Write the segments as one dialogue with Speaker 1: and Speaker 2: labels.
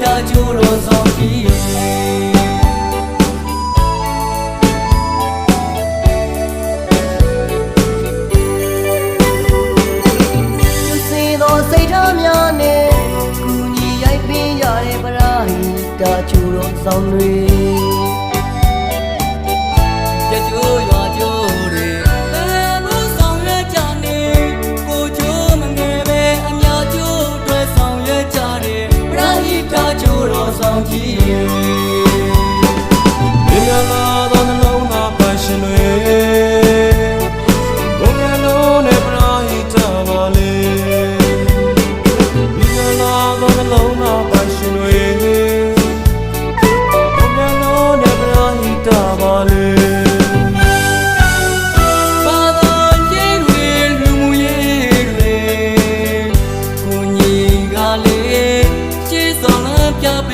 Speaker 1: ကျိုးတော်ဆောင်ကြည့်စေသောစိတ်ထားများနဲ့ကုညီရိုက်ပင်ရတဲ့ပရာဟိတာချူတော်ဆောင်တွေ င်ကြီးမြင်ရ
Speaker 2: လာသောနှလုံးသားပန်းရှင်တွေဘုံရလုံးနဲ့ပရာဟိတပါလေမြင်ရလာသောနှလုံးသားပန်းရှင်တွေဘုံရလုံးနဲ့ပရာဟိတပါလေ
Speaker 1: ဘာသာရေးတွေလူမှုရေးတွေကိုညီကလေးရှေးဆောင်လမ်းပြပေး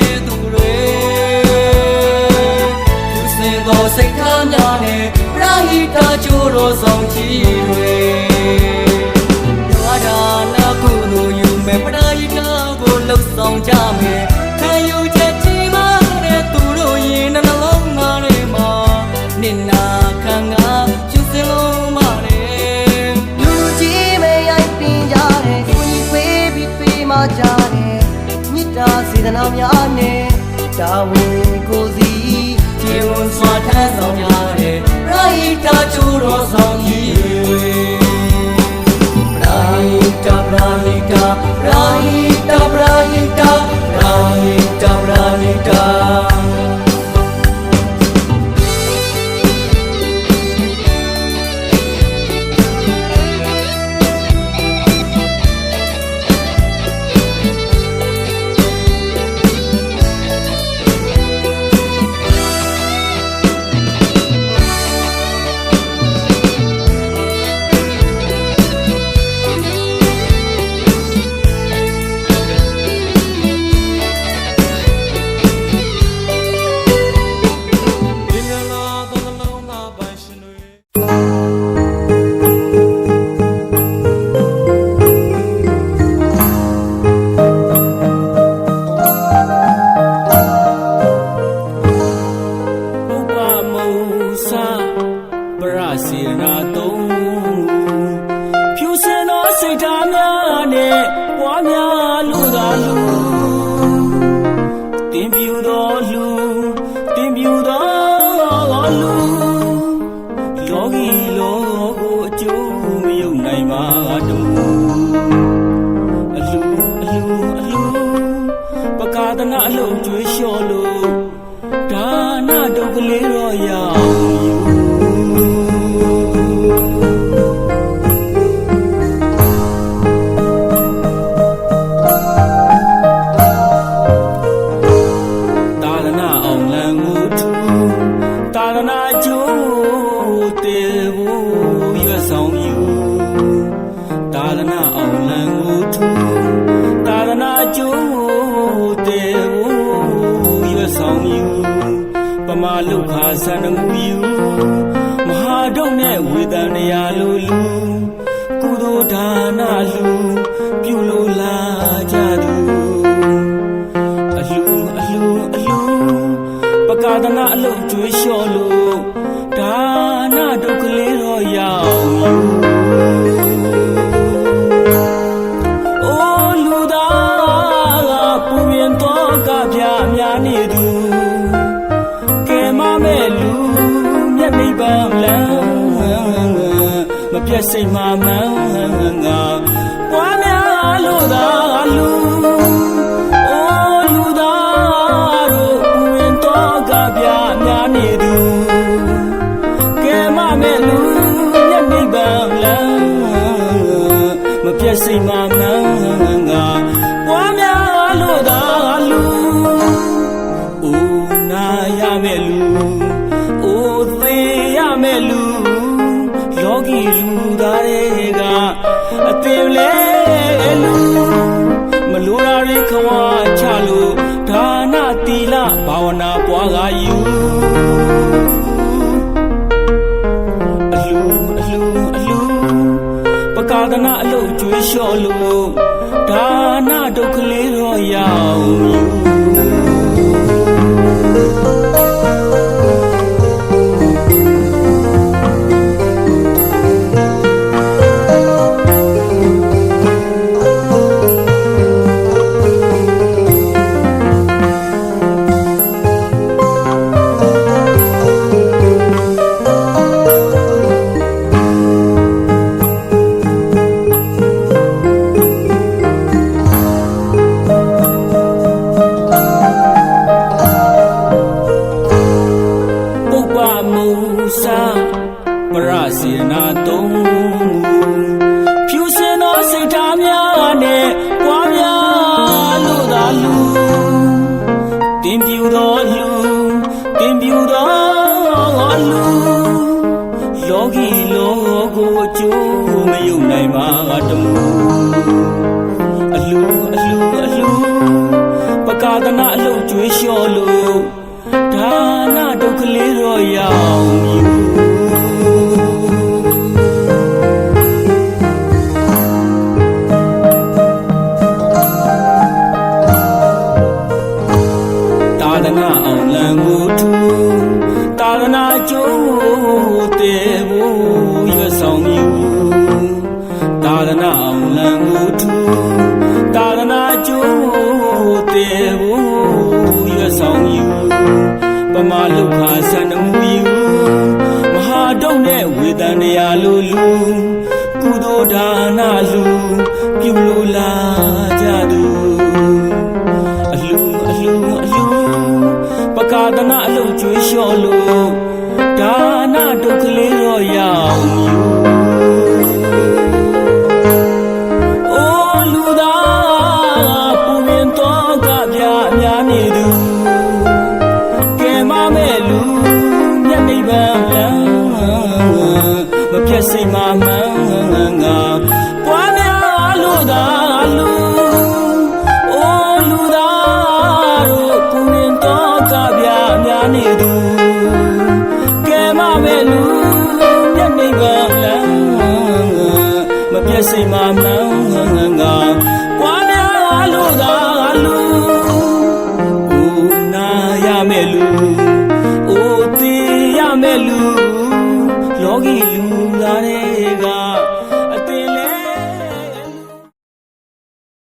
Speaker 1: စင်သောစိတ်ထားများနဲ့ပရာဟိတကျိုးတော်ဆောင်ကြီးတွေရွာဒါနာကုသိုလ်ယူမဲ့ပရာဟိတကိုလှုပ်ဆောင်ကြမယ်ခံယူချက်ကြီးမားတဲ့သူတို့ရင်နှလုံးသားတွေမှာနစ်နာခံကကျူစင်လုံးမနဲ့လူကြီးမဲရိုက်ပင်ကြတယ်ကိုကြီးခွေးပြီးပေးမကြတယ်မြစ်တာစေတနာများနဲ့တာဝန်ကိုစီခြေ ဝန်စွာထမ်းဆောင်ကြတယ်ပရိသတ်ကျိုးတော်ဆောင်ကြီးတွေပရာဟိတပရာဟိတပရာဟိတပရာဟိတ
Speaker 2: လုံး
Speaker 3: ကျွေးလျှော်လို့ဒါနဒုက္ခလေးတော့ရအောင် လုခာသန္နမူယူမဟာဒုတ်နဲ့ဝေဒန်ရာလိုလူကုသိုလ်ဒါနလူပြုလို့လာကြသူအလှအလှအလှပကာဒနာအလုံးကျွေးလျှော်လို့ ပြတ်စိတ်မှမှန်းငါပွားများလို့သာလူအိုးလူသားတို့ပူရင်တော့ကပြများနေသူကဲမမဲ့လူမျက်နှိပ်ပန်းလန်းမပြတ်စိတ်မှမှန်းငါပွားများလို့သာလူအိုးနာရမဲ့လူအိုးသေးရမဲ့လူလောကီလူသားတွေကအ ပင်လဲလူမလိုရာတွေခွာချလို့ဒါနတီလဘာဝနာပွားကယူအလူအလူအလူပကာဒနာအလုံးကျွေးလျှော်လို့ဒါနဒုက္ခလေးတော့ရအောင်ယူ နိုင်မှာတမူအလူအလူအလူပကာဒနာအလုံးကျွေးလျှော်လို့ဒါနဒုက္ခလေးတော့ရောက်မြူ ဒနာအောင်လံကိုထူတာဒနာကျိုးတေဘူးရွဆောင်ယူပမာလုခာဆန္ဒမူယူမဟာဒုံနဲ့ဝေဒန်တရားလူလူကုသိုလ်ဒါနလူ မပြ